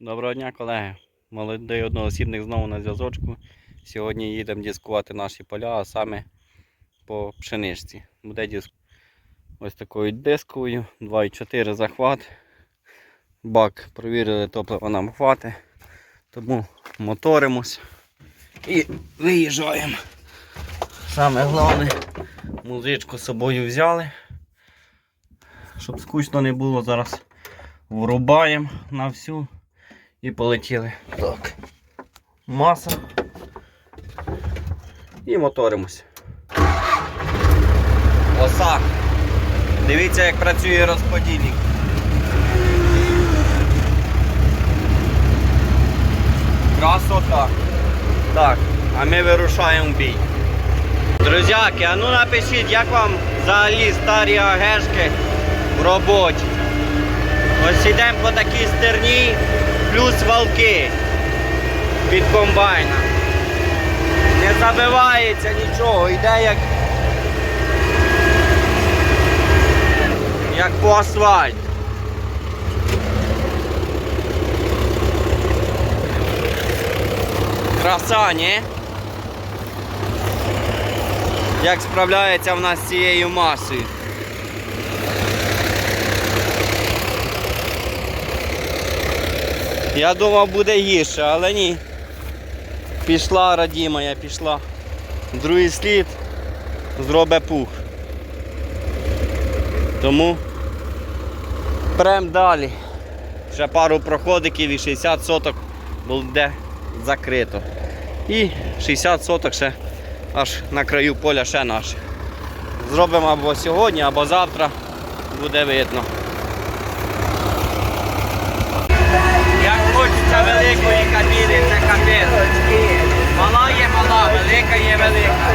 Доброго дня, колеги. Молодий одноосібник знову на зв'язочку. Сьогодні їдемо дискувати наші поля, а саме по пшеничці. Буде диск ось такою дискою, 2,4 захват. Бак провірили, топлива нам хватить. Тому моторимось і виїжджаємо. Саме головне, музичку з собою взяли. Щоб скучно не було, зараз врубаємо на всю і полетіли. Так. Маса. І моторимось. Оса. Дивіться, як працює розподільник. Красота. Так, а ми вирушаємо бій. Друзяки, а ну напишіть, як вам взагалі старі агешки в роботі. Ось йдемо по такій стерні, плюс валки під комбайна. Не забивається нічого, йде як, як по асфальту. Краса, ні? Як справляється в нас з цією масою. Я думав буде гірше, але ні. Пішла раді моя, пішла. Другий слід зробить пух. Тому прям далі. Ще пару проходиків і 60 соток буде закрито. І 60 соток ще аж на краю поля ще наше. Зробимо або сьогодні, або завтра буде видно. Як хочеться великої кабіни, це капець. Мала є мала, велика є велика.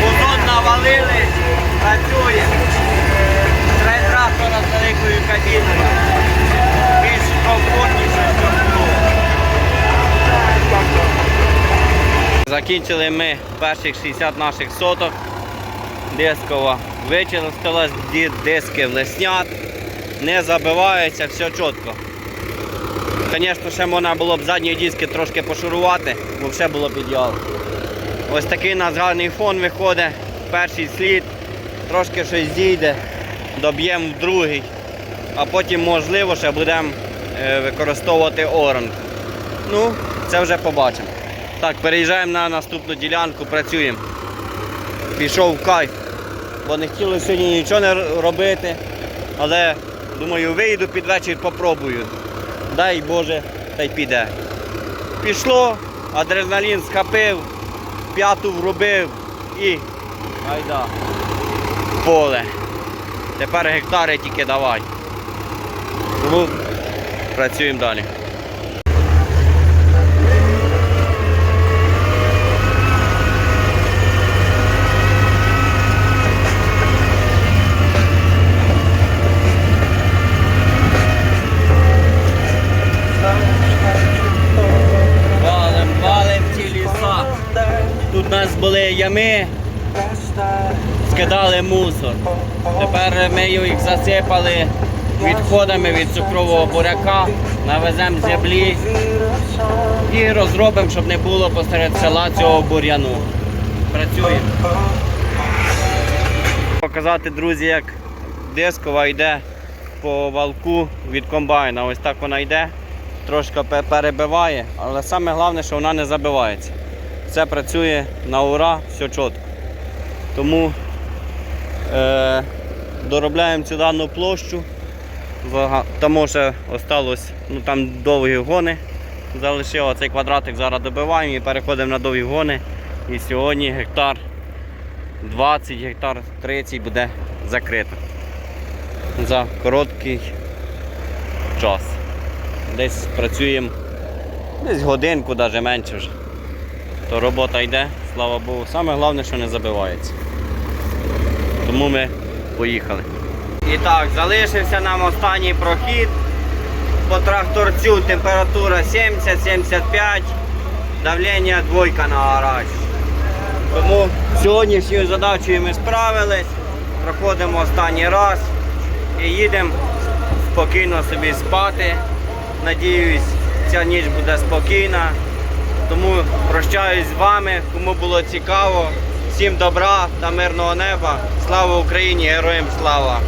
Бузон навалили, працює. Треба трактора з великою кабіною. Більш комфортніше, щоб було. Закінчили ми перших 60 наших соток. Дискова вичистилась, диски влеснят, не забивається, все чітко. Звісно, ще можна було б задні диски трошки пошурувати, бо все було б ідеально. Ось такий у нас гарний фон виходить, перший слід, трошки щось зійде, доб'ємо в другий, а потім, можливо, ще будемо е, використовувати оранг. Ну, це вже побачимо. Так, переїжджаємо на наступну ділянку, працюємо. Пішов в кайф, бо не хотіли сьогодні нічого не робити, але думаю, вийду під вечір, попробую дай Боже, та й піде. Пішло, адреналін схопив, п'яту вробив і айда. Поле. Тепер гектари тільки давай. Тому працюємо далі. Тут у нас були ями, скидали мусор. Тепер ми їх засипали відходами від цукрового буряка, навеземо землі і розробимо, щоб не було посеред села цього бур'яну. Працюємо. Показати, друзі, як дискова йде по валку від комбайна. Ось так вона йде трошки перебиває, але саме головне, що вона не забивається. Все працює на ура, все чітко. Тому е, доробляємо цю дану площу. Тому що осталось, ну там довгі гони. Залишив цей квадратик, зараз добиваємо і переходимо на довгі гони. І сьогодні гектар 20 гектар 30 буде закрито за короткий час десь працюємо десь годинку, навіть менше вже. То робота йде, слава Богу. Саме головне, що не забивається. Тому ми поїхали. І так, залишився нам останній прохід. По тракторцю температура 70-75, давлення двойка на гараж. Тому сьогоднішньою задачею ми справились, проходимо останній раз і їдемо спокійно собі спати Надіюсь, ця ніч буде спокійна. Тому прощаюсь з вами, кому було цікаво. Всім добра та мирного неба. Слава Україні! Героям слава!